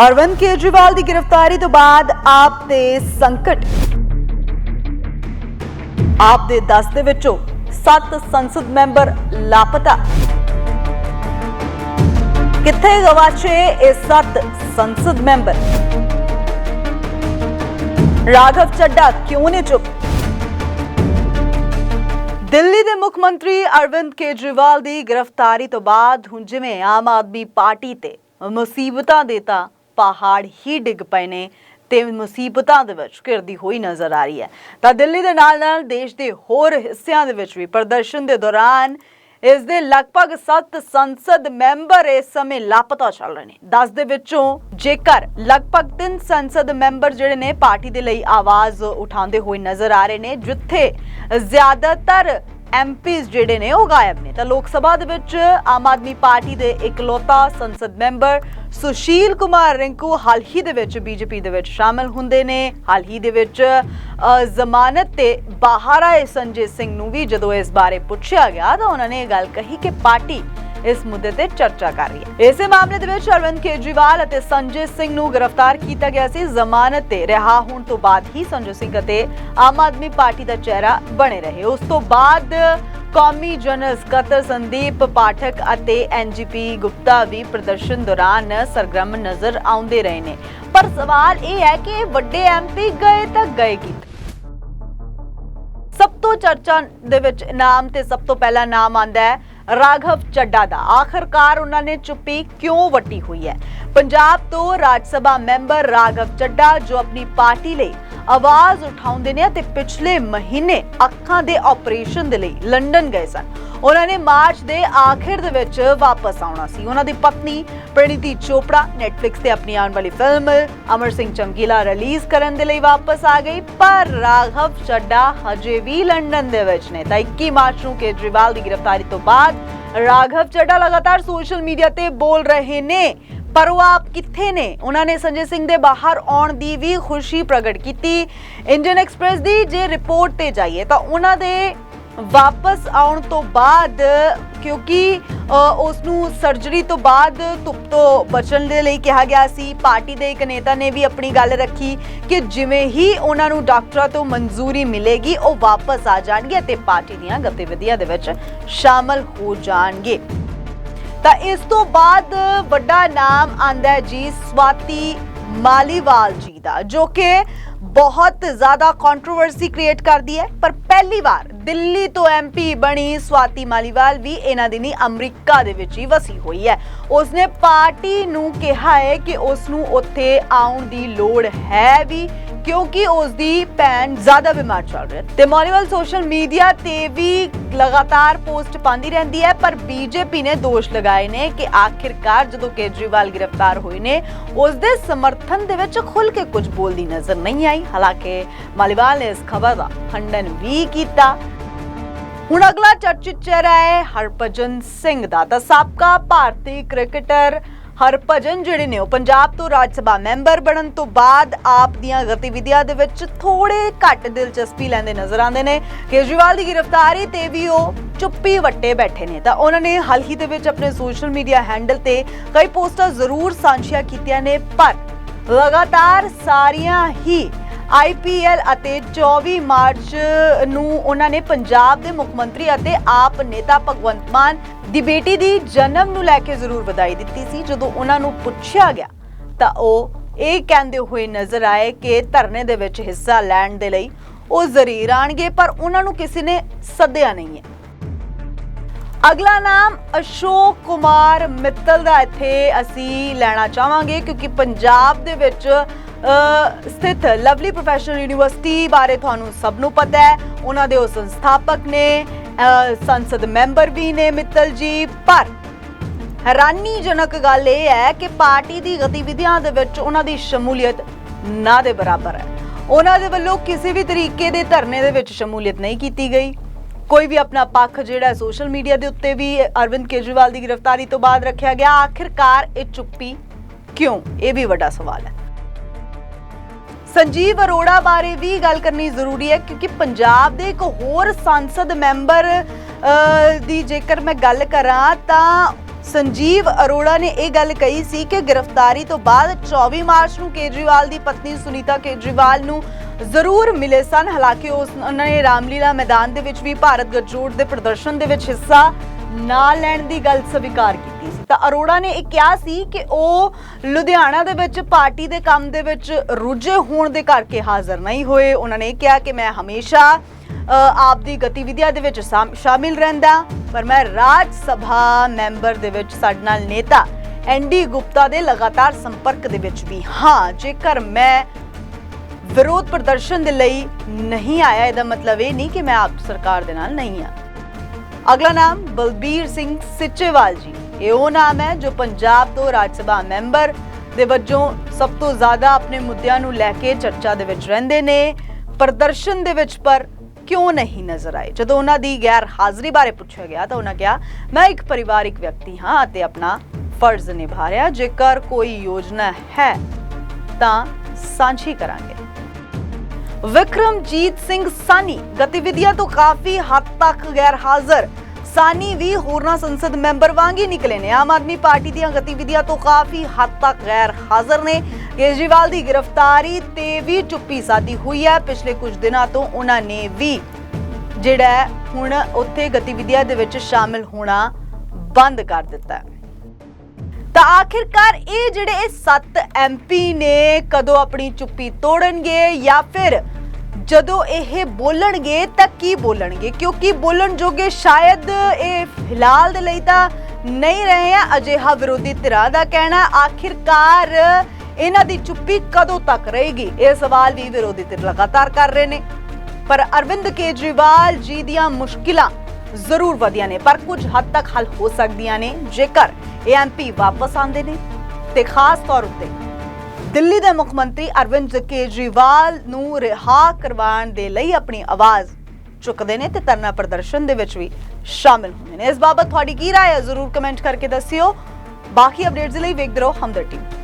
ਅਰਵਿੰਦ ਕੇਜਰੀਵਾਲ ਦੀ ਗ੍ਰਿਫਤਾਰੀ ਤੋਂ ਬਾਅਦ ਆਪ ਤੇ ਸੰਕਟ। ਆਪ ਦੇ 10 ਦੇ ਵਿੱਚੋਂ 7 ਸੰਸਦ ਮੈਂਬਰ ਲਾਪਤਾ। ਕਿੱਥੇ ਗਵਾਚੇ ਇਹ 7 ਸੰਸਦ ਮੈਂਬਰ? ਰਾਘਵ ਚੱਡਾ ਕਿਉਂ ਨੇ ਚੁੱਪ? ਦਿੱਲੀ ਦੇ ਮੁੱਖ ਮੰਤਰੀ ਅਰਵਿੰਦ ਕੇਜਰੀਵਾਲ ਦੀ ਗ੍ਰਿਫਤਾਰੀ ਤੋਂ ਬਾਅਦ ਹੁਣ ਜਿਵੇਂ ਆਮ ਆਦਮੀ ਪਾਰਟੀ ਤੇ ਮੁਸੀਬਤਾਂ ਦੇ ਤਾਂ ਪਹਾੜ ਹੀ ਡਿੱਗ ਪਏ ਨੇ ਤੇ ਮੁਸੀਬਤਾਂ ਦੇ ਵਿੱਚ ਘਿਰਦੀ ਹੋਈ ਨਜ਼ਰ ਆ ਰਹੀ ਹੈ। ਤਾਂ ਦਿੱਲੀ ਦੇ ਨਾਲ ਨਾਲ ਦੇਸ਼ ਦੇ ਹੋਰ ਹਿੱਸਿਆਂ ਦੇ ਵਿੱਚ ਵੀ ਪ੍ਰਦਰਸ਼ਨ ਦੇ ਦੌਰਾਨ ਇਸ ਦੇ ਲਗਭਗ 7 ਸੰਸਦ ਮੈਂਬਰ ਇਸ ਸਮੇਂ ਲਾਪਤਾ ਚੱਲ ਰਹੇ ਨੇ। 10 ਦੇ ਵਿੱਚੋਂ ਜੇਕਰ ਲਗਭਗ 3 ਸੰਸਦ ਮੈਂਬਰ ਜਿਹੜੇ ਨੇ ਪਾਰਟੀ ਦੇ ਲਈ ਆਵਾਜ਼ ਉਠਾਉਂਦੇ ਹੋਏ ਨਜ਼ਰ ਆ ਰਹੇ ਨੇ, ਜਿੱਥੇ ਜ਼ਿਆਦਾਤਰ ਐਮਪੀਸ ਜਿਹੜੇ ਨੇ ਉਹ ਗਾਇਬ ਨੇ। ਤਾਂ ਲੋਕ ਸਭਾ ਦੇ ਵਿੱਚ ਆਮ ਆਦਮੀ ਪਾਰਟੀ ਦੇ ਇਕਲੌਤਾ ਸੰਸਦ ਮੈਂਬਰ ਸੁਸ਼ੀਲ ਕੁਮਾਰ ਰਿੰਕੂ ਹਾਲ ਹੀ ਦੇ ਵਿੱਚ ਬੀਜੇਪੀ ਦੇ ਵਿੱਚ ਸ਼ਾਮਲ ਹੁੰਦੇ ਨੇ। ਹਾਲ ਹੀ ਦੇ ਵਿੱਚ ਜ਼ਮਾਨਤ ਤੇ ਬਾਹਰ ਆਏ ਸੰਜੇ ਸਿੰਘ ਨੂੰ ਵੀ ਜਦੋਂ ਇਸ ਬਾਰੇ ਪੁੱਛਿਆ ਗਿਆ ਤਾਂ ਉਹਨਾਂ ਨੇ ਇਹ ਗੱਲ ਕਹੀ ਕਿ ਪਾਰਟੀ ਇਸ ਮੁੱਦੇ ਤੇ ਚਰਚਾ ਕਰ ਰਹੀ ਹੈ। ਇਸੇ ਮਾਮਲੇ ਦੇ ਵਿੱਚ ਅਰਵਿੰਦ ਕੇਜਰੀਵਾਲ ਅਤੇ ਸੰਜੇ ਸਿੰਘ ਨੂੰ ਗ੍ਰਿਫਤਾਰ ਕੀਤਾ ਗਿਆ ਸੀ। ਜ਼ਮਾਨਤ ਤੇ ਰਿਹਾ ਹੋਣ ਤੋਂ ਬਾਅਦ ਹੀ ਸੰਜੇ ਸਿੰਘ ਅਤੇ ਆਮ ਆਦਮੀ ਪਾਰਟੀ ਦਾ ਚਿਹਰਾ ਬਣੇ ਰਹੇ। ਉਸ ਤੋਂ ਬਾਅਦ ਕੌਮੀ ਜਨਰਲ ਸਕੱਤਰ ਸੰਦੀਪ ਪਾਠਕ ਅਤੇ ਐਨਜੀਪੀ ਗੁਪਤਾ ਵੀ ਪ੍ਰਦਰਸ਼ਨ ਦੌਰਾਨ ਸਰਗਰਮ ਨਜ਼ਰ ਆਉਂਦੇ ਰਹੇ ਨੇ। ਪਰ ਸਵਾਲ ਇਹ ਹੈ ਕਿ ਇਹ ਵੱਡੇ ਐਮਪੀ ਗਏ ਤਾਂ ਗਏ ਕਿੱਥੇ? ਸਭ ਤੋਂ ਚਰਚਾ ਦੇ ਵਿੱਚ ਨਾਮ ਤੇ ਸਭ ਤੋਂ ਪਹਿਲਾ ਨਾਮ ਆਂਦਾ ਹੈ ਰਾਘਵ ਚੱਡਾ ਦਾ। ਆਖਰਕਾਰ ਉਹਨਾਂ ਨੇ ਚੁੱਪੀ ਕਿਉਂ ਵੱਟੀ ਹੋਈ ਹੈ? ਪੰਜਾਬ ਤੋਂ ਰਾਜ ਸਭਾ ਮੈਂਬਰ ਰਾਘਵ ਚੱਡਾ ਜੋ ਆਪਣੀ ਪਾਰਟੀ ਲਈ ਆਵਾਜ਼ ਉਠਾਉਂਦੇ ਨੇ ਅਤੇ ਪਿਛਲੇ ਮਹੀਨੇ ਅੱਖਾਂ ਦੇ ਆਪਰੇਸ਼ਨ ਦੇ ਲਈ ਲੰਡਨ ਗਏ ਸਨ। ਉਹਨਾਂ ਨੇ ਮਾਰਚ ਦੇ ਆਖਿਰ ਦੇ ਵਿੱਚ ਵਾਪਸ ਆਉਣਾ ਸੀ। ਉਹਨਾਂ ਦੀ ਪਤਨੀ ਪ੍ਰਣੀਤੀ ਚੋਪੜਾ ਨੈਟਫਲਿਕਸ ਤੇ ਆਪਣੀ ਆਉਣ ਵਾਲੀ ਫਿਲਮ ਅਮਰ ਸਿੰਘ ਚਮਕੀਲਾ ਰਿਲੀਜ਼ ਕਰਨ ਦੇ ਲਈ ਵਾਪਸ ਆ ਗਈ। ਪਰ ਰਾਘਵ ਚੱਡਾ ਹਜੇ ਵੀ ਲੰਡਨ ਦੇ ਵਿੱਚ ਨੇ। ਤਾਂ 21 ਮਾਰਚ ਨੂੰ ਕੇਜਰੀਵਾਲ ਦੀ ਗ੍ਰਿਫਤਾਰੀ ਤੋਂ ਬਾਅਦ ਰਾਘਵ ਚੱਡਾ ਲਗਾਤਾਰ ਸੋਸ਼ਲ ਮੀਡੀਆ ਤੇ ਬੋਲ ਰਹੇ ਨੇ। ਪਰ ਉਹ ਆਪ ਕਿੱਥੇ ਨੇ? ਉਹਨਾਂ ਨੇ ਸੰਜੇ ਸਿੰਘ ਦੇ ਬਾਹਰ ਆਉਣ ਦੀ ਵੀ ਖੁਸ਼ੀ ਪ੍ਰਗਟ ਕੀਤੀ। ਇੰਡੀਅਨ ਐਕਸਪ੍ਰੈਸ ਦੀ ਜੇ ਰਿਪੋਰਟ ਤੇ ਜਾਈਏ ਤਾਂ ਉਹਨਾਂ ਦੇ ਵਾਪਸ ਆਉਣ ਤੋਂ ਬਾਅਦ, ਕਿਉਂਕਿ ਉਸ ਨੂੰ ਸਰਜਰੀ ਤੋਂ ਬਾਅਦ ਧੁੱਪ ਤੋਂ ਬਚਣ ਦੇ ਲਈ ਕਿਹਾ ਗਿਆ ਸੀ। ਪਾਰਟੀ ਦੇ ਇੱਕ ਨੇਤਾ ਨੇ ਵੀ ਆਪਣੀ ਗੱਲ ਰੱਖੀ ਕਿ ਜਿਵੇਂ ਹੀ ਉਹਨਾਂ ਨੂੰ ਡਾਕਟਰਾਂ ਤੋਂ ਮਨਜ਼ੂਰੀ ਮਿਲੇਗੀ, ਉਹ ਵਾਪਸ ਆ ਜਾਣਗੇ ਅਤੇ ਪਾਰਟੀ ਦੀਆਂ ਗਤੀਵਿਧੀਆਂ ਦੇ ਵਿੱਚ ਸ਼ਾਮਲ ਹੋ ਜਾਣਗੇ। ਤਾਂ ਇਸ ਤੋਂ ਬਾਅਦ ਵੱਡਾ ਨਾਮ ਆਂਦਾ ਜੀ ਸਵਾਤੀ ਮਾਲੀਵਾਲ ਜੀ ਦਾ, ਜੋ ਕਿ ਬਹੁਤ ਜ਼ਿਆਦਾ ਕੰਟਰੋਵਰਸੀ ਕ੍ਰੀਏਟ ਕਰਦੀ ਹੈ। ਪਰ ਪਹਿਲੀ ਵਾਰ ਦਿੱਲੀ ਤੋਂ ਐਮਪੀ ਬਣੀ ਸਵਾਤੀ ਮਾਲੀਵਾਲ ਵੀ ਇਹਨਾਂ ਦਿਨੀ ਅਮਰੀਕਾ ਦੇ ਵਿੱਚ ਹੀ ਵਸੀ ਹੋਈ ਹੈ। ਉਸਨੇ ਪਾਰਟੀ ਨੂੰ ਕਿਹਾ ਹੈ ਕਿ ਉਸ ਨੂੰ ਉੱਥੇ ਆਉਣ ਦੀ ਲੋੜ ਹੈ ਵੀ, ਕਿਉਂਕਿ ਉਸ ਦੀ ਭੈਣ ਜ਼ਿਆਦਾ ਬਿਮਾਰ ਚੱਲ ਰਹੀ ਹੈ। ਤੇ ਮਾਲੀਵਾਲ ਸੋਸ਼ਲ ਮੀਡੀਆ ਤੇ ਵੀ ਲਗਾਤਾਰ ਪੋਸਟ ਪਾਉਂਦੀ ਰਹਿੰਦੀ ਹੈ, ਪਰ ਬੀਜੇਪੀ ਨੇ ਦੋਸ਼ ਲਗਾਏ ਨੇ ਕਿ ਆਖਿਰਕਾਰ ਜਦੋਂ ਕੇਜਰੀਵਾਲ ਗ੍ਰਿਫਤਾਰ ਹੋਏ ਨੇ ਉਸ ਦੇ ਸਮਰਥਨ ਦੇ ਵਿੱਚ ਖੁੱਲ ਕੇ ਕੁਝ ਬੋਲਦੀ ਨਜ਼ਰ ਨਹੀਂ ਆਈ। ਹਾਲਾਂਕਿ ਮਾਲੀਵਾਲ ਨੇ ਇਸ ਖਬਰ ਦਾ ਖੰਡਨ ਵੀ ਕੀਤਾ। ਹੁਣ ਅਗਲਾ ਚਰਚਿਤ ਚਿਹਰਾ ਹੈ ਹਰਭਜਨ ਸਿੰਘ ਦਾ ਤਾਂ ਸਾਬਕਾ ਭਾਰਤੀ ਕ੍ਰਿਕਟਰ ਹਰਭਜਨ, ਜਿਹੜੇ ਨੇ ਉਹ ਪੰਜਾਬ ਤੋਂ ਰਾਜ ਸਭਾ ਮੈਂਬਰ ਬਣਨ ਤੋਂ ਬਾਅਦ ਆਪ ਦੀਆਂ ਗਤੀਵਿਧੀਆਂ ਦੇ ਵਿੱਚ ਥੋੜੇ ਘੱਟ ਦਿਲਚਸਪੀ ਲੈਂਦੇ ਨਜ਼ਰ ਆਉਂਦੇ ਨੇ। ਕੇਜਰੀਵਾਲ ਦੀ ਗ੍ਰਿਫਤਾਰੀ ਤੇ ਵੀ ਉਹ ਚੁੱਪੀ ਵੱਟੇ ਬੈਠੇ ਨੇ। ਤਾਂ ਉਹਨਾਂ ਨੇ ਹਾਲ ਹੀ ਦੇ ਵਿੱਚ ਆਪਣੇ ਸੋਸ਼ਲ ਮੀਡੀਆ ਹੈਂਡਲ ਤੇ ਕਈ ਪੋਸਟਾਂ ਜ਼ਰੂਰ ਸਾਂਝੀਆਂ ਕੀਤੀਆਂ ਨੇ, ਪਰ ਲਗਾਤਾਰ ਸਾਰੀਆਂ ਹੀ ਆਈਪੀਐਲ ਅਤੇ 24 ਮਾਰਚ ਨੂੰ ਉਹਨਾਂ ਨੇ ਪੰਜਾਬ ਦੇ ਮੁੱਖ ਮੰਤਰੀ ਅਤੇ ਆਪ ਨੇਤਾ ਭਗਵੰਤ ਮਾਨ ਦੀ ਬੇਟੀ ਦੀ ਜਨਮ ਨੂੰ ਲੈ ਕੇ ਜ਼ਰੂਰ ਵਧਾਈ ਦਿੱਤੀ ਸੀ। ਜਦੋਂ ਉਹਨਾਂ ਨੂੰ ਪੁੱਛਿਆ ਗਿਆ, ਤਾਂ ਉਹ ਇਹ ਕਹਿੰਦੇ ਹੋਏ ਨਜ਼ਰ ਆਏ ਕਿ ਧਰਨੇ ਦੇ ਵਿੱਚ ਹਿੱਸਾ ਲੈਣ ਦੇ ਲਈ ਉਹ ਜ਼ਰੀਰ ਆਣਗੇ ਪਰ ਉਹਨਾਂ ਨੂੰ ਕਿਸੇ ਨੇ ਸੱਦਿਆ ਨਹੀਂ ਹੈ। ਅਗਲਾ ਨਾਮ ਅਸ਼ੋਕ ਕੁਮਾਰ ਮਿੱਤਲ ਦਾ ਇੱਥੇ ਅਸੀਂ ਲੈਣਾ ਚਾਹਾਂਗੇ, ਕਿਉਂਕਿ ਪੰਜਾਬ ਦੇ ਵਿੱਚ ਸਥਿਤ ਲਵਲੀ ਪ੍ਰੋਫੈਸ਼ਨਲ ਯੂਨੀਵਰਸਿਟੀ ਬਾਰੇ ਤੁਹਾਨੂੰ ਸਭ ਨੂੰ ਪਤਾ ਹੈ। ਉਹਨਾਂ ਦੇ ਉਹ ਸੰਸਥਾਪਕ ਨੇ ਸੰਸਦ ਮੈਂਬਰ ਵੀ ਨੇ ਮਿੱਤਲ ਜੀ। ਪਰ ਹੈਰਾਨੀਜਨਕ ਗੱਲ ਇਹ ਹੈ ਕਿ ਪਾਰਟੀ ਦੀ ਗਤੀਵਿਧੀਆਂ ਦੇ ਵਿੱਚ ਉਹਨਾਂ ਦੀ ਸ਼ਮੂਲੀਅਤ ਨਾ ਦੇ ਬਰਾਬਰ ਹੈ। ਉਹਨਾਂ ਦੇ ਵੱਲੋਂ ਕਿਸੇ ਵੀ ਤਰੀਕੇ ਦੇ ਧਰਨੇ ਦੇ ਵਿੱਚ ਸ਼ਮੂਲੀਅਤ ਨਹੀਂ ਕੀਤੀ ਗਈ। ਕੋਈ ਵੀ ਆਪਣਾ ਪੱਖ ਜਿਹੜਾ ਸੋਸ਼ਲ ਮੀਡੀਆ ਦੇ ਉੱਤੇ ਵੀ ਅਰਵਿੰਦ ਕੇਜਰੀਵਾਲ ਦੀ ਗ੍ਰਿਫਤਾਰੀ ਤੋਂ ਬਾਅਦ ਰੱਖਿਆ ਗਿਆ। ਆਖਿਰਕਾਰ ਇਹ ਚੁੱਪੀ ਕਿਉਂ? ਇਹ ਵੀ ਵੱਡਾ ਸਵਾਲ ਹੈ। ਸੰਜੀਵ ਅਰੋੜਾ ਬਾਰੇ ਵੀ ਗੱਲ ਕਰਨੀ ਜ਼ਰੂਰੀ ਹੈ, ਕਿਉਂਕਿ ਪੰਜਾਬ ਦੇ ਇੱਕ ਹੋਰ ਸੰਸਦ ਮੈਂਬਰ ਦੀ ਜੇਕਰ ਮੈਂ ਗੱਲ ਕਰਾਂ, ਤਾਂ ਸੰਜੀਵ ਅਰੋੜਾ ਨੇ ਇਹ ਗੱਲ ਕਹੀ ਸੀ ਕਿ ਗ੍ਰਿਫਤਾਰੀ ਤੋਂ ਬਾਅਦ 24 ਮਾਰਚ ਨੂੰ ਕੇਜਰੀਵਾਲ ਦੀ ਪਤਨੀ ਸੁਨੀਤਾ ਕੇਜਰੀਵਾਲ ਨੂੰ ਜ਼ਰੂਰ ਮਿਲੇ ਸਨ। ਹਾਲਾਂਕਿ ਉਸ, ਉਹਨਾਂ ਨੇ ਰਾਮਲੀਲਾ ਮੈਦਾਨ ਦੇ ਵਿੱਚ ਵੀ ਭਾਰਤ ਗੱਠਜੋੜ ਦੇ ਪ੍ਰਦਰਸ਼ਨ ਦੇ ਵਿੱਚ ਹਿੱਸਾ ਨਾ ਲੈਣ ਦੀ ਗੱਲ ਸਵੀਕਾਰ ਕੀਤੀ। ਤਾਂ ਅਰੋੜਾ ਨੇ ਇਹ ਕਿਹਾ ਸੀ ਕਿ ਉਹ ਲੁਧਿਆਣਾ ਦੇ ਵਿੱਚ ਪਾਰਟੀ ਦੇ ਕੰਮ ਦੇ ਵਿੱਚ ਰੁੱਝੇ ਹੋਣ ਦੇ ਕਰਕੇ ਹਾਜ਼ਰ ਨਹੀਂ ਹੋਏ। ਉਹਨਾਂ ਨੇ ਕਿਹਾ ਕਿ ਮੈਂ ਹਮੇਸ਼ਾ ਆਪ ਦੀ ਗਤੀਵਿਧੀਆਂ ਦੇ ਵਿੱਚ ਸ਼ਾਮ- ਸ਼ਾਮਿਲ ਰਹਿੰਦਾ, ਪਰ ਮੈਂ ਰਾਜ ਸਭਾ ਮੈਂਬਰ ਦੇ ਵਿੱਚ ਸਾਡੇ ਨਾਲ ਨੇਤਾ ਐਨਡੀ ਗੁਪਤਾ ਦੇ ਲਗਾਤਾਰ ਸੰਪਰਕ ਦੇ ਵਿੱਚ ਵੀ ਹਾਂ। ਜੇਕਰ ਮੈਂ ਵਿਰੋਧ ਪ੍ਰਦਰਸ਼ਨ ਦੇ ਲਈ ਨਹੀਂ ਆਇਆ, ਇਹਦਾ ਮਤਲਬ ਇਹ ਨਹੀਂ ਕਿ ਮੈਂ ਆਪ ਸਰਕਾਰ ਦੇ ਨਾਲ ਨਹੀਂ ਆ ਅਗਲਾ ਨਾਮ ਬਲਬੀਰ ਸਿੰਘ ਸਿੱਚੇਵਾਲ ਜੀ। ਇਹ ਉਹ ਨਾਮ ਹੈ ਜੋ ਪੰਜਾਬ ਤੋਂ ਰਾਜ ਸਭਾ ਮੈਂਬਰ ਦੇ ਵਜੋਂ ਸਭ ਤੋਂ ਜ਼ਿਆਦਾ ਆਪਣੇ ਮੁੱਦਿਆਂ ਨੂੰ ਲੈ ਕੇ ਚਰਚਾ ਦੇ ਵਿੱਚ ਰਹਿੰਦੇ ਨੇ, ਪ੍ਰਦਰਸ਼ਨ ਦੇ ਵਿੱਚ ਪਰ ਕਿਉਂ ਨਹੀਂ ਨਜ਼ਰ ਆਏ? ਜਦੋਂ ਉਹਨਾਂ ਦੀ ਗੈਰ ਹਾਜ਼ਰੀ ਬਾਰੇ ਪੁੱਛਿਆ ਗਿਆ ਤਾਂ ਉਹਨਾਂ ਕਿਹਾ, ਮੈਂ ਇੱਕ ਪਰਿਵਾਰਿਕ ਵਿਅਕਤੀ ਹਾਂ ਅਤੇ ਆਪਣਾ ਫਰਜ਼ ਨਿਭਾ ਰਿਹਾ, ਜੇਕਰ ਕੋਈ ਯੋਜਨਾ ਹੈ ਤਾਂ ਸਾਂਝੀ ਕਰਾਂਗੇ। ਵਿਕਰਮਜੀਤ ਸਿੰਘ ਸਾਨੀ ਗਤੀਵਿਧੀਆਂ ਤੋਂ ਕਾਫੀ ਹੱਦ ਤੱਕ ਗੈਰ ਹਾਜ਼ਰ ਸਾਨੀ ਵੀ ਹੋਰਨਾਂ ਸੰਸਦ ਮੈਂਬਰ ਵਾਂਗ ਹੀ ਨਿਕਲੇ ਨੇ। ਆਮ ਆਦਮੀ ਪਾਰਟੀ ਦੀਆਂ ਗਤੀਵਿਧੀਆਂ ਤੋਂ ਕਾਫੀ ਹੱਦ ਤੱਕ ਗੈਰ ਹਾਜ਼ਰ ਨੇ। ਕੇਜਰੀਵਾਲ ਦੀ ਗ੍ਰਿਫਤਾਰੀ ਤੇ ਵੀ ਚੁੱਪੀ ਸਾਦੀ ਹੋਈ ਹੈ। ਪਿਛਲੇ ਕੁਝ ਦਿਨਾਂ ਤੋਂ ਉਹਨਾਂ ਨੇ ਵੀ ਜਿਹੜਾ ਹੁਣ ਉੱਥੇ ਗਤੀਵਿਧੀਆਂ ਦੇ ਵਿੱਚ ਸ਼ਾਮਿਲ ਹੋਣਾ ਬੰਦ ਕਰ ਦਿੱਤਾ ਹੈ। ਤਾਂ ਆਖਿਰਕਾਰ ਇਹ ਜਿਹੜੇ ਇਹ 7 ਐਮਪੀ ਨੇ ਕਦੋਂ ਆਪਣੀ ਚੁੱਪੀ ਤੋੜਨਗੇ ਜਾਂ ਫਿਰ ਜਦੋਂ ਇਹ ਬੋਲਣਗੇ ਤਾਂ ਕੀ ਬੋਲਣਗੇ? ਕਿਉਂਕਿ ਬੋਲਣ ਜੋਗੇ ਸ਼ਾਇਦ ਇਹ ਫਿਲਹਾਲ ਦੇ ਲਈ ਤਾਂ ਨਹੀਂ ਰਹੇ ਆ, ਅਜਿਹਾ ਵਿਰੋਧੀ ਧਿਰਾਂ ਦਾ ਕਹਿਣਾ, ਆਖਿਰਕਾਰ ਇਹਨਾਂ ਦੀ ਚੁੱਪੀ ਕਦੋਂ ਤੱਕ ਰਹੇਗੀ? ਇਹ ਸਵਾਲ ਵੀ ਵਿਰੋਧੀ ਧਿਰ ਲਗਾਤਾਰ ਕਰ ਰਹੇ ਨੇ। ਪਰ ਅਰਵਿੰਦ ਕੇਜਰੀਵਾਲ ਜੀ ਦੀਆਂ ਮੁਸ਼ਕਿਲਾਂ ਜ਼ਰੂਰ ਵਧੀਆਂ ਨੇ, ਪਰ ਕੁਝ ਹੱਦ ਤੱਕ ਹੱਲ ਹੋ ਸਕਦੀਆਂ ਨੇ, ਜੇਕਰ ਇਹ ਐਮਪੀ ਵਾਪਸ ਆਉਂਦੇ ਨੇ, ਤੇ ਖਾਸ ਤੌਰ ਉੱਤੇ ਦਿੱਲੀ ਦੇ ਮੁੱਖ ਮੰਤਰੀ ਅਰਵਿੰਦ ਕੇਜਰੀਵਾਲ ਨੂੰ ਰਿਹਾ ਕਰਵਾਉਣ ਦੇ ਲਈ ਆਪਣੀ ਆਵਾਜ਼ ਚੁੱਕਦੇ ਨੇ ਤੇ ਧਰਨਾ ਪ੍ਰਦਰਸ਼ਨ ਦੇ ਵਿੱਚ ਵੀ ਸ਼ਾਮਿਲ ਹੁੰਦੇ ਨੇ ਇਸ ਬਾਬਤ ਤੁਹਾਡੀ ਕੀ رائے ਹੈ ਜ਼ਰੂਰ ਕਮੈਂਟ ਕਰਕੇ ਦੱਸਿਓ ਬਾਕੀ ਅਪਡੇਟਸ ਲਈ ਵੇਖਦੇ ਰਹੋ ਹਮਦਰ ਟੀਵੀ